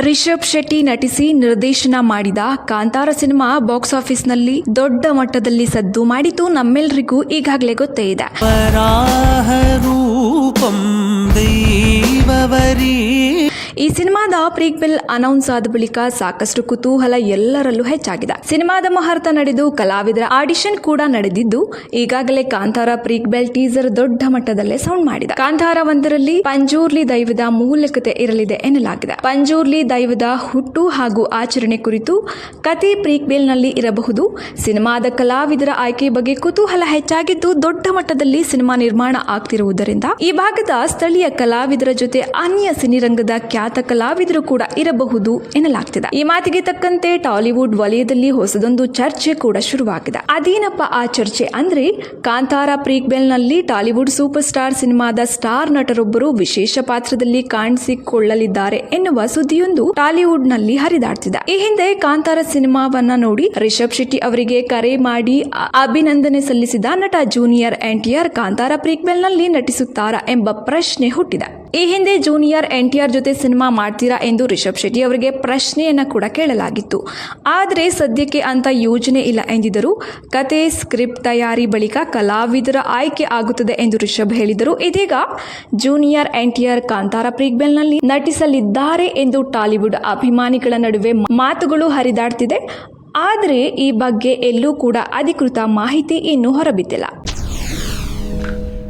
ರಿಷಬ್ ಶೆಟ್ಟಿ ನಟಿಸಿ ನಿರ್ದೇಶನ ಮಾಡಿದ Kantara cinema box ಆಫೀಸ್ನಲ್ಲಿ ದೊಡ್ಡ ಮಟ್ಟದಲ್ಲಿ ಸದ್ದು ಮಾಡಿತು ನಮ್ಮೆಲ್ಲರಿಗೂ ಈಗಾಗಲೇ ಗೊತ್ತೇ ಇದೆ. ಈ ಸಿನಿಮಾದ ಪ್ರೀಕ್ವೆಲ್ ಅನೌನ್ಸ್ ಆದ ಬಳಿಕ ಸಾಕಷ್ಟು ಕುತೂಹಲ ಎಲ್ಲರಲ್ಲೂ ಹೆಚ್ಚಾಗಿದೆ. ಸಿನಿಮಾದ ಮುಹೂರ್ತ ನಡೆದು ಕಲಾವಿದರ ಆಡಿಷನ್ ಕೂಡ ನಡೆದಿದ್ದು, ಈಗಾಗಲೇ ಕಾಂತಾರ ಪ್ರೀಕ್ವೆಲ್ ಟೀಸರ್ ದೊಡ್ಡ ಮಟ್ಟದಲ್ಲೇ ಸೌಂಡ್ ಮಾಡಿದೆ. ಕಾಂತಾರ ಒಂದರಲ್ಲಿ ಪಂಜೂರ್ಲಿ ದೈವದ ಮೂಲಕತೆ ಇರಲಿದೆ ಎನ್ನಲಾಗಿದೆ. ಪಂಜೂರ್ಲಿ ದೈವದ ಹುಟ್ಟು ಹಾಗೂ ಆಚರಣೆ ಕುರಿತು ಕತೆ ಪ್ರೀಕ್ವೆಲ್ನಲ್ಲಿ ಇರಬಹುದು. ಸಿನಿಮಾದ ಕಲಾವಿದರ ಆಯ್ಕೆ ಬಗ್ಗೆ ಕುತೂಹಲ ಹೆಚ್ಚಾಗಿದ್ದು, ದೊಡ್ಡ ಮಟ್ಟದಲ್ಲಿ ಸಿನಿಮಾ ನಿರ್ಮಾಣ ಆಗ್ತಿರುವುದರಿಂದ ಈ ಭಾಗದ ಸ್ಥಳೀಯ ಕಲಾವಿದರ ಜೊತೆ ಅನ್ಯ ಸಿನಿರಂಗದ ಖ್ಯಾತ ಕಲಾವಿದರು ಕೂಡ ಇರಬಹುದು ಎನ್ನಲಾಗ್ತಿದೆ. ಈ ಮಾತಿಗೆ ತಕ್ಕಂತೆ ಟಾಲಿವುಡ್ ವಲಯದಲ್ಲಿ ಹೊಸದೊಂದು ಚರ್ಚೆ ಕೂಡ ಶುರುವಾಗಿದೆ. ಅದೇನಪ್ಪ ಆ ಚರ್ಚೆ ಅಂದ್ರೆ ಕಾಂತಾರ ಪ್ರೀಕ್ವೆಲ್ನಲ್ಲಿ ಟಾಲಿವುಡ್ ಸೂಪರ್ ಸ್ಟಾರ್ ಸಿನಿಮಾದ ಸ್ಟಾರ್ ನಟರೊಬ್ಬರು ವಿಶೇಷ ಪಾತ್ರದಲ್ಲಿ ಕಾಣಿಸಿಕೊಳ್ಳಲಿದ್ದಾರೆ ಎನ್ನುವ ಸುದ್ದಿಯೊಂದು ಟಾಲಿವುಡ್ನಲ್ಲಿ ಹರಿದಾಡ್ತಿದೆ. ಈ ಹಿಂದೆ ಕಾಂತಾರ ಸಿನಿಮಾವನ್ನ ನೋಡಿ ರಿಷಬ್ ಶೆಟ್ಟಿ ಅವರಿಗೆ ಕರೆ ಮಾಡಿ ಅಭಿನಂದನೆ ಸಲ್ಲಿಸಿದ ನಟ ಜೂನಿಯರ್ ಎನ್ಟಿಆರ್ ಕಾಂತಾರ ಪ್ರೀಕ್ವೆಲ್ನಲ್ಲಿ ನಟಿಸುತ್ತಾರಾ ಎಂಬ ಪ್ರಶ್ನೆ ಹುಟ್ಟಿದೆ. ಈ ಹಿಂದೆ ಜೂನಿಯರ್ ಎನ್ಟಿಆರ್ ಜೊತೆ ಸಿನಿಮಾ ಮಾಡ್ತೀರಾ ಎಂದು ರಿಷಬ್ ಶೆಟ್ಟಿ ಅವರಿಗೆ ಪ್ರಶ್ನೆಯನ್ನು ಕೂಡ ಕೇಳಲಾಗಿತ್ತು. ಆದರೆ ಸದ್ಯಕ್ಕೆ ಅಂತ ಯೋಜನೆ ಇಲ್ಲ ಎಂದಿದ್ದರು ಕತೆ, ಸ್ಕ್ರಿಪ್ಟ್ ತಯಾರಿ ಬಳಿಕ ಕಲಾವಿದರ ಆಯ್ಕೆ ಆಗುತ್ತದೆ ಎಂದು ರಿಷಬ್ ಹೇಳಿದರು. ಇದೀಗ ಜೂನಿಯರ್ ಎನ್ಟಿಆರ್ ಕಾಂತಾರ ಪ್ರೀಕ್ವೆಲ್ನಲ್ಲಿ ನಟಿಸಲಿದ್ದಾರೆ ಎಂದು ಟಾಲಿವುಡ್ ಅಭಿಮಾನಿಗಳ ನಡುವೆ ಮಾತುಗಳು ಹರಿದಾಡ್ತಿದೆ. ಆದರೆ ಈ ಬಗ್ಗೆ ಎಲ್ಲೂ ಕೂಡ ಅಧಿಕೃತ ಮಾಹಿತಿ ಇನ್ನೂ ಹೊರಬಿದ್ದಿಲ್ಲ.